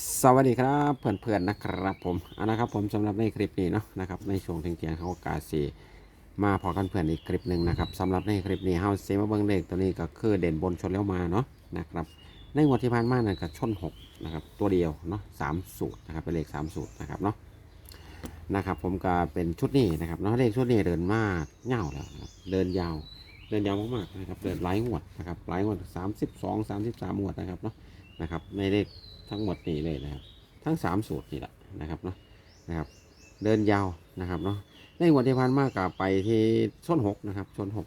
สวัสดีครับเพื่อนๆนะครับผมอานนะครับผมสำหรับในคลิปนี้เนาะนะครับในช่วงเที่ยงเขากาสีมาพอกันเพื่อนอีกคลิปหนึ่งนะครับสำหรับในคลิปนี้เฮาเซมาเบิ้งเลขตัวนี้ก็คือเด่นบนชนแล้วมาเนาะนะครับในงวดที่ผ่านมาเนั่นก็ชนหกนะครับตัวเดียวเนาะสามสูตรนะครับเป็นเลขสามสูตรนะครับเนาะนะครับผมก็เป็นชุดนี้นะครับเนาะเลขชุดนี้เดินมากเง่าแล้วนะครับเดินยาวเดินยาวมากๆนะครับเดินหลายงวดนะครับหลายงวดสามสิบสองสามสิบสามงวดนะครับเนาะนะครับในเลข ทั้งหมดนี่เลยนะครับ ทั้ง 3 สูตรนี่แหละนะครับเนาะนะครับ เดินยาวนะครับเนาะในวันที่ผ่านมากกับไปที่ส้นหกนะครับส้นหก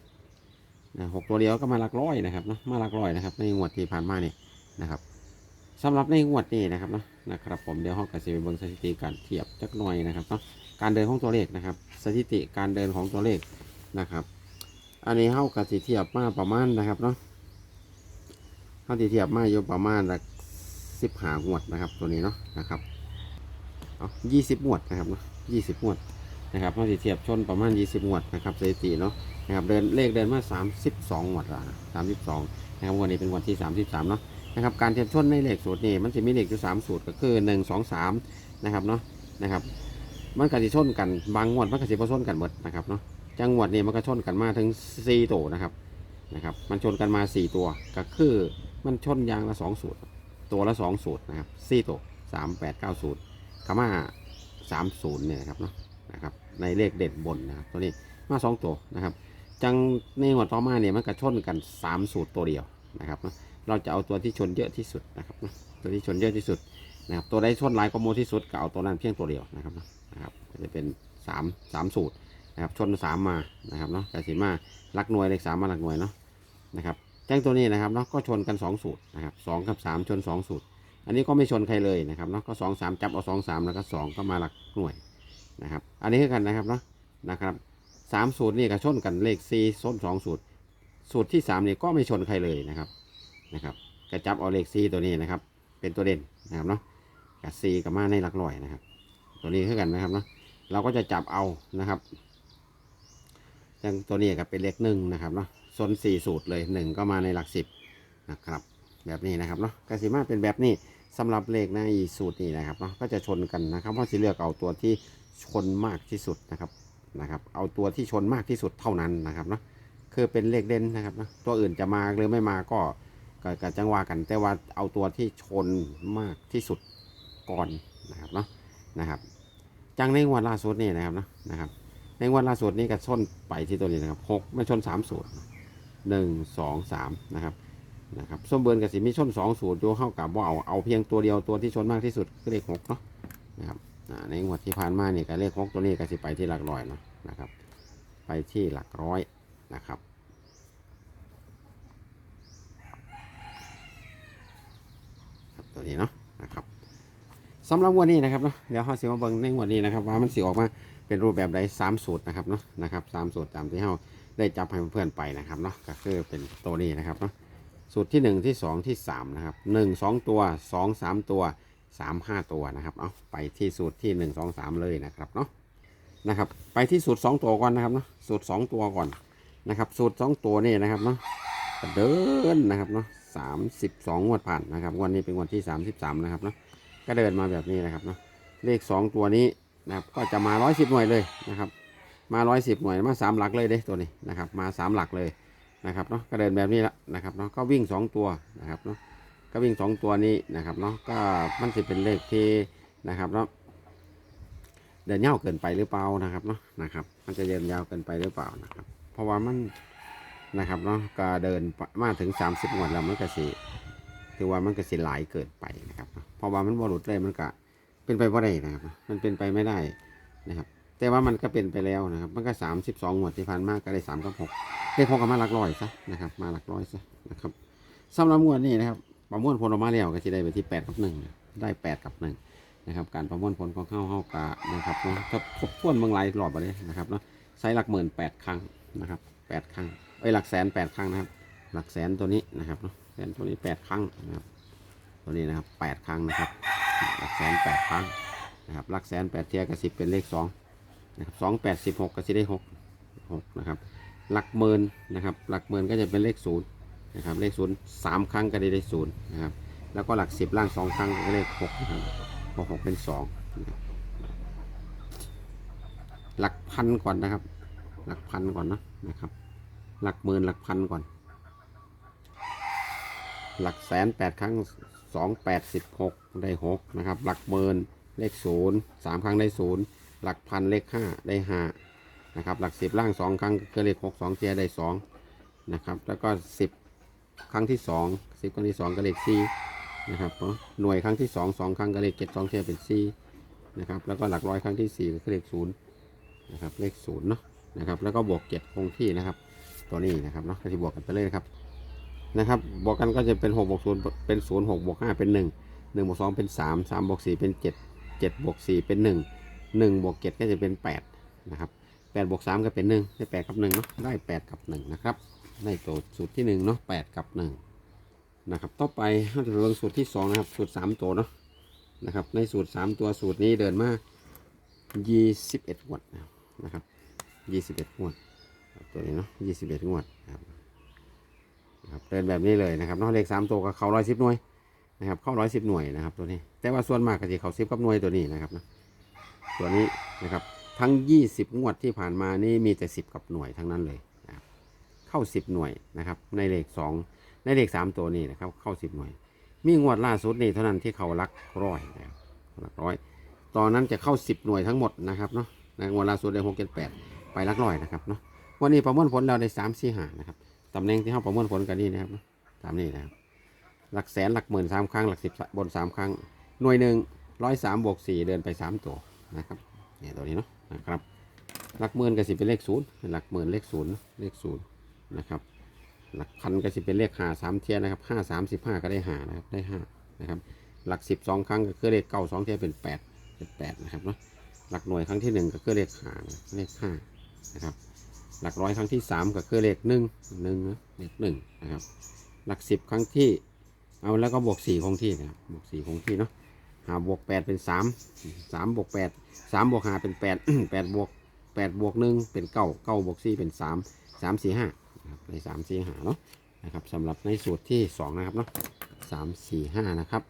นะหกตัวเดียวก็มาหลักร้อยนะครับเนาะมาหลักร้อยนะครับ ในงวดที่ผ่านมานี่นะครับสำหรับในงวดนี้นะครับเนาะนะครับ ผมเดี๋ยวห้องกสิไปเบิ่งสถิติการเทียบจักหน่อยนะครับเนาะการเดินของตัวเลขนะครับ สถิติการเดินของตัวเลขนะครับ อันนี้ห้องกสิเทียบมาประมาณนะครับเนาะห้องที่เทียบมาอยู่ประมาณละ สิบหางวดนะครับตัวนี้เนาะนะครับเอายี่สิบงวดนะครับเนาะยี่สิบงวดนะครับเมื่อเทียบชนประมาณยี่สิบงวดนะครับสถิติเนาะนะครับเดินเลขเดินมาสามสิบสองงวดละสามสิบสองนะครับวันนี้เป็นวันที่สามสิบสามเนาะนะครับการเทียบชนในเลขสูตรนี่มันจะมีเลขอยู่สามสูตรก็คือหนึ่งสองสามนะครับเนาะนะครับมันก็จะชนกันบางงวดมันก็จะผชนกันหมดนะครับเนาะจังหวัดนี่มันก็ชนกันมาถึงสี่ตัวนะครับนะครับ มันชนกันมาสี่ตัวก็คือมันชนยางละสองสูตร ตัวละสองสูตรนะครับสี่ตัวสามแปดเก้าสูตรคำว่าสามศูนย์เนี่ยนะครับเนาะนะครับในเลขเด่นบนนะครับตัวนี้มาสองตัวนะครับจังในหัวต่อมาเนี่ยมันกระชนกันสามสูตรตัวเดียวนะครับเนาะเราจะเอาตัวที่ชนเยอะที่สุดนะครับเนาะตัวที่ชนเยอะที่สุดนะครับตัวใดชนหลายกว่าโมที่สุดก็เอาตัวนั้นเพียงตัวเดียวนะครับนะครับก็จะเป็นสามสามสูตรนะครับชนสามมานะครับเนาะกสิมาลักหน่วยเลขสามมาลักหน่วยเนาะนะครับ แจ้งตัวนี้นะครับเนาะก็ชนกัน2สูตรนะครับสกับ 3 ชน 2 สูตร อันนี้ก็ไม่ชนใครเลยนะครับเนาะก็2 3จับเอา2 3 แล้วก็ 2 ก็มาหลักหน่วยนะครับ อันนี้คือกันนะครับเนาะนะครับสามสูตรนี่ก็ชนกันเลข4ชน2สูตร สูตรที่3นี่ก็ไม่ชนใครเลยนะครับนะครับก็จับเอาเลข4ตัวนี้นะครับ เป็นตัวเด่นนะครับเนาะกับ4กับมาในหลักร้อยนะครับ ตัวนี้คือกันนะครับเนาะเราก็จะจับเอานะครับจังตัวนี้ก็เป็นเลขหนึ่งนะครับเนาะ โซนสี่สูตรเลยหนึ่งก็มาในหลักสิบนะครับ แบบนี้นะครับเนาะกสิมาเป็นแบบนี้สำหรับเลขในสูตรนี้นะครับเนาะก็จะชนกันนะครับเพราะสิเลือกเอาตัวที่ชนมากที่สุดนะครับนะครับ เอาตัวที่ชนมากที่สุดเท่านั้นนะครับเนาะคือเป็นเลขเด่นนะครับเนาะตัวอื่นจะมาหรือไม่มาก็ก็จังว่ากัน แต่ว่าเอาตัวที่ชนมากที่สุดก่อนนะครับเนาะนะครับ จังในงวดล่าสุดนี่นะครับเนาะนะครับ ในงวดล่าสุดนี้ก็ชนไปที่ตัวนี้นะครับหกไม่ชนสามสูตร หนึ่งสองสามนะครับนะครับส้มเบิร์นกับสีมีชนสองสูตรโยเข้ากับว่าเอาเอาเพียงตัวเดียวตัวที่ชนมากที่สุดคือเลขหกเนาะนะครับในงวดที่ผ่านมาเนี่ยกับเลขหกตัวนี้ก็สิไปที่หลักร้อยเนาะนะครับ ไปที่หลักร้อยนะครับตัวนี้เนาะนะครับสำหรับวันนี้นะครับเนาะเดี๋ยวเราสิมาเบิ่งในวันนี้นะครับ ว่ามันสิออกมาเป็นรูปแบบใดสามสูตรนะครับเนาะนะครับสามสูตรตามที่เรา ได้จับให้เพื่อนๆไปนะครับเนาะก็คือเป็นตัวนี้นะครับเนาะสูตรที่ 1 ที่ 2 ที่ 3 นะครับ 1 2 ตัว 2 3 ตัว 3 5 ตัวนะครับเอาไปที่สูตรที่ 1 2 3 เลยนะครับเนาะนะครับ ไปที่สูตร 2 ตัวก่อนนะครับเนาะสูตร 2 ตัวก่อนนะครับ สูตร 2 ตัวนี่นะครับเนาะเดินนะครับเนาะ32งวดผ่านนะครับวันนี้เป็นวันที่33นะครับเนาะก็เดินมาแบบนี้นะครับเนาะเลข2ตัวนี้นะครับก็จะมา110หน่วยเลยนะครับ มาร้อยสิบหน่วยมาสามหลักเลยเด้ตัวนี้นะครับ มาสามหลักเลยนะครับเนาะก็เดินแบบนี้ละนะครับเนาะก็วิ่งสองตัวนะครับเนาะก็วิ่งสองตัวนี้นะครับเนาะก็มันจะเป็นเลขที่นะครับเนาะเดินยาวเกินไปหรือเปล่านะครับเนาะนะครับ มันจะเดินยาวเกินไปหรือเปล่านะครับ เพราะว่ามันนะครับเนาะก็เดินมาถึงสามสิบหมวดแล้วมันก็สิถือว่ามันก็สิหลายเกินไปนะครับ เพราะว่ามันบรุษเลยมันก็เป็นไปไม่ได้นะครับเนาะมันเป็นไปไม่ได้นะครับ แต่ว่ามันก็เป็นไปแล้วนะครับ มันก็สามสิบสองหมวดที่ผ่านมากก็ได้สามกับหกได้พอกับมาหลักร้อยซะนะครับ มาหลักร้อยซะนะครับสำหรับงวดนี้นะครับ ประมวลผลออกมาแล้วก็จะได้ไปที่แปดกับหนึ่งได้แปดกับหนึ่งนะครับ การประมวลผลของเข้าเข้ากะนะครับเนาะถ้าครบถ้วนเมืองไรหลอดไปเลยนะครับเนาะใช้หลักหมื่นแปดครั้งนะครับแปดครั้งเอ้ยหลักแสนแปดครั้งนะครับ หลักแสนตัวนี้นะครับเนาะแสนตัวนี้แปดครั้งนะครับตัวนี้นะครับแปดครั้งนะครับ หลักแสนแปดครั้งนะครับหลักแสนแปดเทียกับสิบเป็นเลขสอง นะครับสองแปดสิบหกก็จะได้หกหกนะครับ หลักหมื่นนะครับ หลักหมื่นก็จะเป็นเลขศูนย์นะครับ เลขศูนย์สามครั้งก็ได้ได้ศูนย์นะครับ แล้วก็หลักสิบล่างสองครั้งก็เลขหกนะครับหกหกเป็นสองหลักพันก่อนนะครับ หลักพันก่อนนะนะครับ หลักหมื่นหลักพันก่อน หลักแสนแปดครั้งสองแปดสิบหกได้หกนะครับ หลักหมื่นเลขศูนย์สามครั้งได้ศูนย์ หลักพันเลขห้าได้ห้านะครับ หลักสิบล่างสองครั้งก็เลขหกสองเทียได้สองนะครับ แล้วก็สิบครั้งที่สองสิบครั้งที่สองก็เลขสี่นะครับเนอะหน่วยครั้งที่สองสองครั้งก็เลขเจ็ดสองเทียเป็นสี่นะครับ แล้วก็หลักร้อยครั้งที่สี่ก็คือเลขศูนย์นะครับ เลขศูนย์เนาะนะครับ แล้วก็บวกเจ็ดคงที่นะครับ ตัวนี้นะครับเนาะที่บวกกันไปเลยนะครับนะครับ บวกกันก็จะเป็น6บวก0เป็น 0 6บวก5เป็น 1 1บวก2เป็น 3 3บวก4เป็น 7 7บวก4เป็น 1 1บวก7ก็จะเป็น 8 นะครับ8บวก3ก็เป็น 1 ได้8กับ1เนาะได้ 8 กับ 1 นะครับได้ตัวสูตรที่1เนาะ8กับ 1 นะครับ ต่อไปเราจะเริ่มสูตรที่ 2 นะครับ สูตร 3 ตัวเนาะนะครับ ในสูตร 3 ตัวสูตรนี้เดินมา21งวดนะครับ21งวดตัวนี้เนาะ21งวดนะครับครับเดินแบบนี้เลยนะครับเนอกเลขสามตัวก็เข้าร้อยสิบหน่วยนะครับเข้าร้อยสิบหน่วยนะครับตัวนี้ แต่ว่าส่วนมากก็จะเข้าสิบกับหน่วยตัวนี้นะครับนะ ตัวนี้นะครับ ทั้งยี่สิบงวดที่ผ่านมานี่มีแต่สิบกับหน่วยทั้งนั้นเลยนะครับเข้าสิบหน่วยนะครับ ในเลขสองในเลขสามตัวนี้นะครับ เข้าสิบหน่วย มีงวดล่าสุดนี่เท่านั้นที่เขารักร้อยนะครับหลักร้อย ตอนนั้นจะเข้าสิบหน่วยทั้งหมดนะครับเนาะในงวดล่าสุดได้หกเจ็ดแปดไปรักร้อยนะครับเนาะวันนี้ประมวลผลเราได้สามสี่หานะครับตำแหน่งที่เขาประมวลผลกันนี่นะครับตามนี้นะครับหลักแสนหลักหมื่นสามครั้งหลักสิบบนสามครั้งหน่วยหนึ่งร้อยสามบวกสี่เดินไปสามตัว นะครับเนี่ยตัวนี้เนาะนะครับหลักหมื่นก็สิเป็นเลขศูนย์หลักหมื่นเลขศูนย์เลขศูนย์นะครับหลักพันก็สิเป็นเลขห้าสามเทียนะครับห้าสามสิบห้าก็ได้ห้านะครับได้ห้านะครับหลักสิบสองครั้งก็คือเลขเก้าสองเทียเป็นแปดเป็นแปดนะครับเนาะหลักหน่วยครั้งที่หนึ่งก็คือเลขห้าเลขห้านะครับหลักร้อยครั้งที่สามก็คือเลขหนึ่งหนึ่งนะเลขหนึ่งนะครับหลักสิบครั้งที่เอาแล้วก็บวกสี่คงที่นะครับบวกสี่คงที่เนาะ หาบวกแปดเป็นสามสามบวกแปดสามบวกหาเป็นแปดแปดบวกแปดบวกหนึ่งเป็นเก้าเก้าบวกสี่เป็นสามสามสี่ห้านะครับในสามสี่ห้าเนาะนะครับสำหรับในสูตรที่สองนะครับเนาะสามสี่ห้านะครับ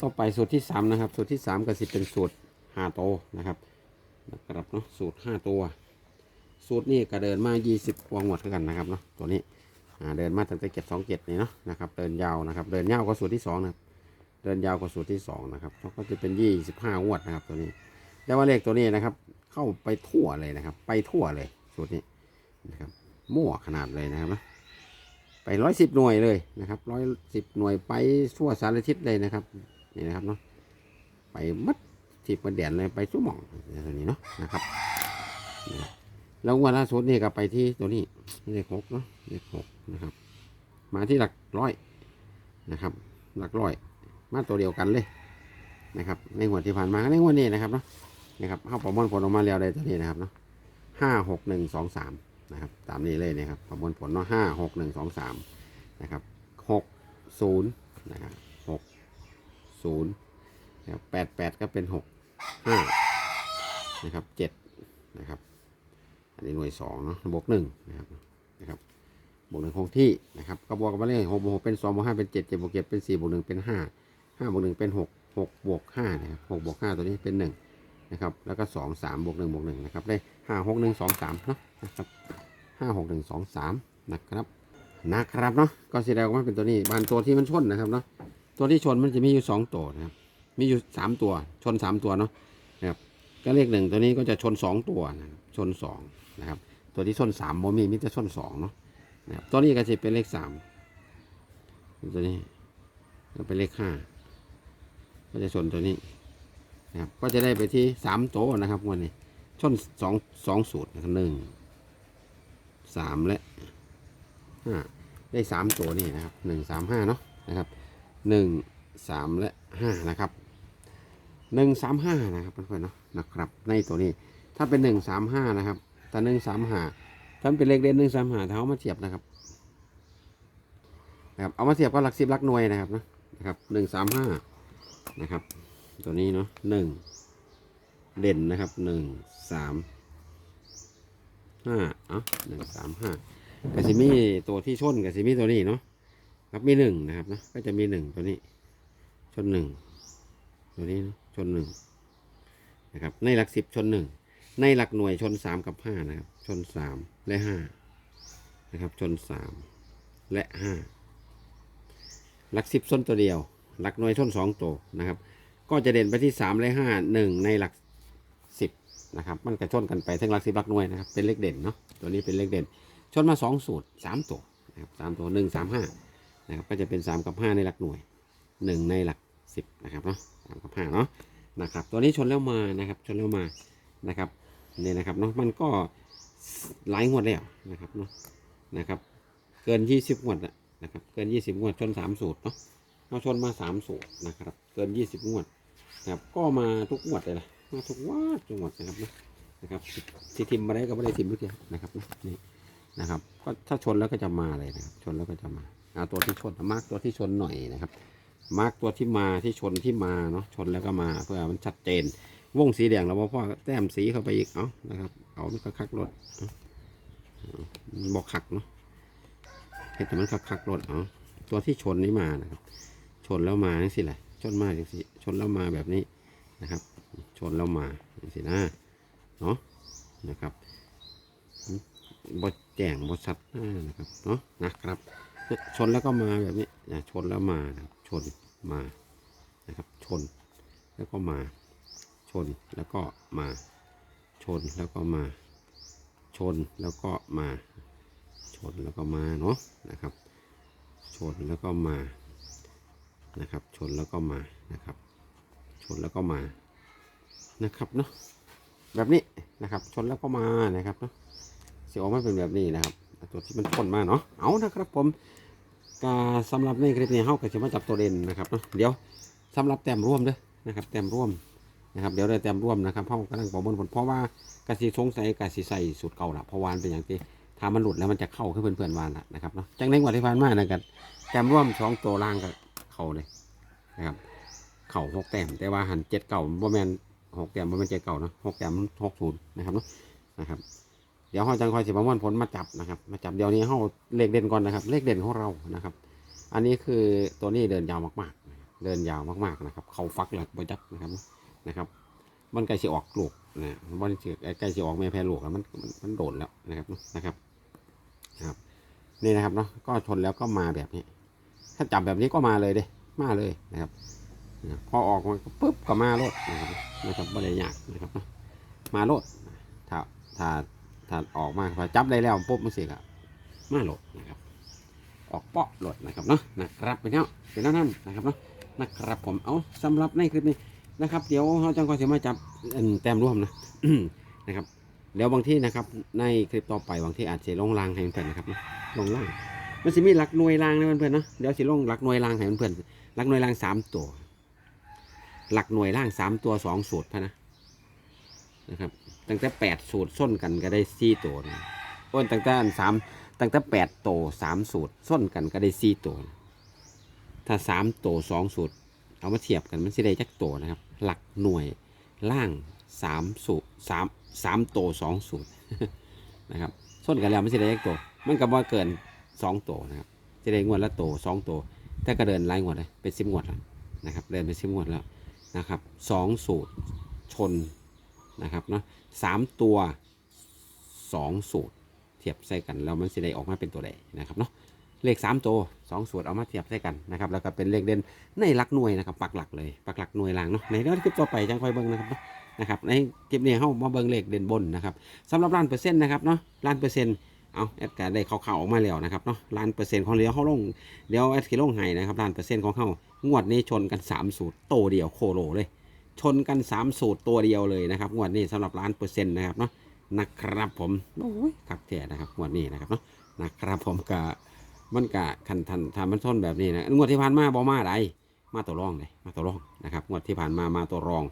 ต่อไปสูตรที่สามนะครับสูตรที่สามก็สิเป็นสูตรห้าโตวนะครับนะครับเนาะสูตรห้าตัว สูตรนี้ก็เดินมา20กว่างวดเท่ากันนะครับเนาะตัวนี้เดินมาตั้งแต่เก็บสองเก็บนี่เนาะนะครับเดินยาวนะครับเดินยาวกว่าสูตรที่สองนะครับ เดินยาวกว่าสูตรที่สองนะครับแล้วก็จะเป็น25งวดนะครับตัวนี้ แต่ว่าเลขตัวนี้นะครับ เข้าไปทั่วเลยนะครับ ไปทั่วเลยสูตรนี้นะครับมั่วขนาดเลยนะครับนะไปร้อยสิบหน่วยเลยนะครับร้อยสิบหน่วยไปทั่วสารทิศเลยนะครับนี่นะครับเนาะไปมัดทิศประเด่นเลยไปชั่วโมงตัวนี้เนาะนะครับแล้ววันล่าสุดนี่ก็ไปที่ตัวนี้เลขหกเนาะเลขหกนะครับ มาที่หลักร้อยนะครับ หลักร้อย มาตัวเดียวกันเลยนะครับ ในงวดที่ผ่านมาในงวดนี้นะครับเนาะนะครับเข้าประมวลผลออกมาแล้วได้ตัวนี้นะครับเนาะห้าหกหนึ่งสองสามนะครับตามนี้เลยนะครับประมวลผลเนาะห้าหกหนึ่งสองสามนะครับหกศูนย์นะครับหกศูนย์นะครับแปดแปดก็เป็นหกห้านะครับเจ็ดนะครับอันนี้หน่วยสองเนาะบวกหนึ่งนะครับนะครับบวกหนึ่งคงที่นะครับก็บวกกันมาเลยหกบวกหกเป็นสองบวกห้าเป็นเจ็ดเจ็ดบวกเจ็ดเป็นสี่บวกหนึ่งเป็นห้า ห้าบวกหนึ่งเป็นหกหกบวกห้านะครับหกบวกห้าตัวนี้เป็นหนึ่งนะครับ แล้วก็สองสามบวกหนึ่งบวกหนึ่งนะครับ ได้ห้าหกหนึ่งสองสามเนาะนะครับห้าหกหนึ่งสองสามนะครับนะครับเนาะก็แดงว่าเป็นตัวนี้บานตัวที่มันชนนะครับเนาะตัวที่ชนมันจะมีอยู่สองตัวนะครับ มีอยู่สามตัวชนสามตัวเนาะนะครับก็เลขหนึ่งตัวนี้ก็จะชนสองตัวนะครับชนสองนะครับ ตัวที่ส้นสามโมมีมิจะส้นสองเนาะนะครับตัวนี้ก็จะเป็นเลขสามตัวนี้ก็เป็นเลขห้า ก็จะชนตัวนี้นะครับก็จะได้ไปที่สามโตนะครับวันนี้ชนสองสองสูตรนะครับหนึ่งสามและห้าได้สามโตนี่นะครับหนึ่งสามห้าเนาะนะครับหนึ่งสามและห้านะครับหนึ่งสามห้านะครับเพื่อนๆเนาะนะครับ ในตัวนี้ถ้าเป็นหนึ่งสามห้านะครับถ้าหนึ่งสามห้าถ้าเป็นเลขเด่นหนึ่งสามห้าถ้าเอามาเทียบนะครับนะครับ เอามาเทียบกับหลักสิบหลักหน่วยนะครับนะนะครับหนึ่งสามห้า นะครับ ตัวนี้เนาะหนึ่งเด่นนะครับหนึ่งสามห้าเอะหนึ่งสามห้ากสิมี่ตัวที่ชนกสิมี่ตัวนี้เนาะครับมีหนึ่งนะครับนะก็จะมีหนึ่งตัวนี้ ชนหนึ่งตัวนี้นะชนหนึ่งนะครับ ในหลักสิบชนหนึ่งในหลักหน่วยชนสามกับห้านะครับ ชนสามและห้านะครับ ชนสามและห้าหลักสิบชนตัวเดียว หลักหน่วยชนสองตัวนะครับ ก็จะเด่นไปที่สามและห้าหนึ่งในหลักสิบนะครับ มันกระชนกันไปทั้งหลักสิบหลักหน่วยนะครับ เป็นเลขเด่นเนาะ ตัวนี้เป็นเลขเด่น ชนมาสองสูตรสามตัวนะครับสามตัวหนึ่งสามห้านะครับ ก็จะเป็นสามกับห้าในหลักหน่วยหนึ่งในหลักสิบนะครับเนาะสามกับห้าเนาะนะครับ ตัวนี้ชนแล้วมานะครับ ชนแล้วมานะครับนี่นะครับเนาะ มันก็หลายงวดแล้วนะครับเนาะ นะครับ เกินยี่สิบงวดนะครับ เกินยี่สิบงวดชนสามสูตรเนาะ เราชนมาสามสูตรนะครับ เกินยี่สิบงวดนะครับก็มาทุกงวดเลยล่ะมาทุกงวดทุกงวดนะครับนะนะครับที่ทิมมาได้ก็ไม่ได้ทิมทุกอย่างนะครับนะนี่นะครับก็ถ้าชนแล้วก็จะมาเลยนะครับชนแล้วก็จะมาเอาตัวที่ชนมาร์กตัวที่ชนหน่อยนะครับมาร์กตัวที่มาที่ชนที่มาเนาะชนแล้วก็มาเพื่อมันชัดเจน วงสีแดงเราพ่อแต้มสีเข้าไปอีกเอานะครับเอามันคักๆรถบอกคักเนาะเห็นแต่มันคักๆรถเอาตัวที่ชนนี้มานะครับ นแล้วมาจังสิแหละชนมาจังสิชนแล้วมาแบบนี้นะครับ ชนแล้วมาจังสินะเนาะนะครับบดแจงบดสัดหน้านะครับเนาะนะครับ ชนแล้วก็มาแบบนี้นะชนแล้วมานะครับชนมานะครับ ชนแล้วก็มา ชนแล้วก็มา ชนแล้วก็มา ชนแล้วก็มา ชนแล้วก็มาเนาะนะครับ ชนแล้วก็มา นะครับ ชนแล้วก็มานะครับ ชนแล้วก็มานะครับเนาะแบบนี้นะครับ ชนแล้วก็มานะครับเนาะเสียออกมาเป็นแบบนี้นะครับตัวที่มันพ่นมาเนาะเอานะครับ ผมกาสำหรับในคลิปนี้เฮาก็จะมาจับตัวเด่นนะครับเนาะเดี๋ยวสำหรับแต้มร่วมเด้อนะครับ แต้มร่วมนะครับเดี๋ยวได้แต้มร่วมนะครับเฮากำลังประมวลผลเพราะว่ากสิสงสัยกสิใส่สูตรเก่าละเพราะวานเป็นอย่างที่ถ้ามันหลุดแล้วมันจะเข้าขึ้นเพื่อนๆวานละนะครับเนาะจังในงวันที่ผ่านมานะครับแต้มร่วมสองตัวล่างกับ เขาเลยนะครับ เข่าหกแต้มแต่ว่าหันเจ็ดเก่าบ่แมนหกแต้มบ่แมนเจ็ดเก่านะหกแต้มหกศูนย์นะครับเนาะนะครับ เดี๋ยวเราจังคอยสิประมวลผลมาจับนะครับ มาจับเดี๋ยวนี้เราเลขเด่นก่อนนะครับ เลขเด่นของเรานะครับ อันนี้คือตัวนี้เดินยาวมากๆ เดินยาวมากๆนะครับ เขาฟักหลักบจักนะครับนะครับมันใกล้สิออกลูกนะมันสิใกล้สิออกแม่แพ้ลูกแล้วมันมันโดดแล้วนะครับนะครับนะครับนี่นะครับเนาะก็ชนแล้วก็มาแบบนี้ ถ้าจับแบบนี้ก็มาเลยเด้มาเลยนะครับพอออกมาปุ๊บก็มาโลดนะครับนะครับไม่ได้ยากนะครับมาโลดถ้าถ้าถ้าออกมาพอจับได้แล้วปุ๊บมันสิครับมาโลดนะครับ ออกเปาะโลดนะครับเนาะนะครับเป็นเนาเป็นเท่านั้นนะครับเนาะนะครับผมเอาสำหรับในคลิปนี้นะครับเดี๋ยวเราจังก็จะมาจับแต้มร่วมนะนะครับเดี๋ยวบางที่นะครับในคลิปต่อไปบางที่อาจจะลงรางให้เพื่อนนะครับเนาะลงล่าง มันจะมีหลักหน่วยรางนะเพื่อนๆเนาะเดี๋ยวสิลงหลักหน่วยรางให้เพื่อนๆหลักหน่วยรางสามตัว หลักหน่วยล่างสามตัวสองสูตรพนะนะครับตั้งแต่แปดสูตรส้นกันก็ได้สี่ตัวนะโอ้ยตั้งแต่สามตั้งแต่แปดโตวสามสูตรส้นกันก็ได้สี่ตัวถ้าสามโตวสองสูตร เอามาเทียบกันมันสิได้จักตัวนะครับ หลักหน่วยล่างสามสูตรสามสามโตวสองสูตรนะครับส้นกันแล้วมันสิได้จักตัวมันก็บ่เกิน สองตัวนะครับจะได้งวดละโตวสองตัวแต่ก็เดินไล่งวดเลยเป็นสิบงวดแล้วนะครับเดินเป็นสิบงวดแล้วนะครับสองสูตรชนนะครับเนาะสามตัวสองสูตรเทียบใส่กันแล้วมันสิได้ออกมาเป็นตัวใดนะครับเนาะเลขสามตัวสองสูตรเอามาเทียบใส่กันนะครับแล้วก็เป็นเลขเด่นในหลักหน่วยนะครับปักหลักเลยปักหลักหน่วยล่างเนาะในเรื่องคลิปต่อไปจังค่อยเบิ่งนะครับนะครับในคลิปนี้เฮามาเบิ่งเลขเด่นบนนะครับสำหรับล้านเปอร์เซ็นต์นะครับเนาะล้านเปอร์เซ็นต์ เอาแอดการได้ข่าวๆออกมาแล้วนะครับเนาะล้านเปอร์เซ็นต์ของเลี้ยวเขาลงเดี๋ยวแอดขีลงให้นะครับล้านเปอร์เซ็นต์ของเขางวดนี้ชนกันสามสูตรโตเดียวโคโลเลย ชนกัน3สูตรตัวเดียวเลยนะครับงวดนี้สำหรับล้านเปอร์เซ็นต์นะครับเนาะนะครับผมโอ้ยขักแท้นะครับงวดนี้นะครับเนาะนะครับผมกะมันกะคันทันทามันชนแบบนี้นะงวดที่ผ่านมาบอมาไดมาตัวรองเลยมาตัวรองนะครับงวดที่ผ่านมามาตัวรอง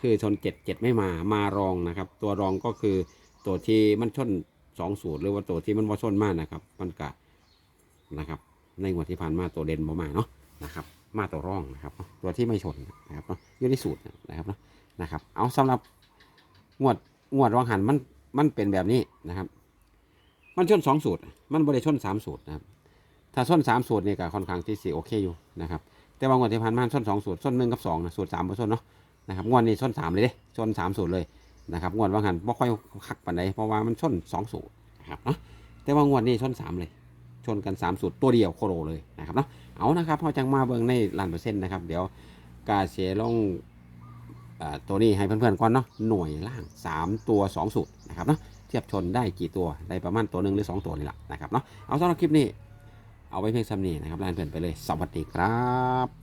คือชนเจ็ดเจ็ดไม่มามารองนะครับ ตัวรองก็คือตัวที่มันชน สองสูตรหรือว่าตัวที่มันบ่ชนมากนะครับมันกะนะครับ ในงวดที่ผ่านมาตัวเด่นบ่มาเนาะนะครับ มาตัวร่องนะครับตัวที่ไม่ชนนะครับเนาะอยู่ในสูตรนะครับเนาะนะครับ เอาสำหรับงวดงวดรองหันมันมันเป็นแบบนี้นะครับ มันชนสองสูตร มันบริชนสามสูตรนะครับถ้าชนสามสูตรเนี่ยก็ค่อนข้างที่สี่โอเคอยู่นะครับ แต่ว่างวดที่ผ่านมาส้นสองสูตรส้นหนึ่งกับสองนะสูตรสามกับส้นเนาะนะครับงวดนี้ส้นสามเลยเด้ส้นสามสูตรเลย นะครับงวดว่างันบ่ค่อยคักปานใดเพราะว่ามันส้นสองสูตรนะครับเนาะแต่ว่างวดนี้ส้นสามเลย ชนกันสามสูตรตัวเดียวโคโรเลยนะครับเนาะเอานะครับพอจังมาเบิ่งในล้านเปอร์เซ็นต์นะครับเดี๋ยวกาเสียลงอ่าตัวนี้ให้เพื่อนๆก่อนเนาะหน่วยล่างสามตัวสองสูตรนะครับเนาะเทียบชนได้กี่ตัวได้ประมาณตัวหนึ่งหรือสองตัวนี่แหละนะครับเนาะเอาสำหรับคลิปนี้ เอาไว้เพียงซ้ำนี้นะครับลาเพื่อนไปเลย สวัสดีครับ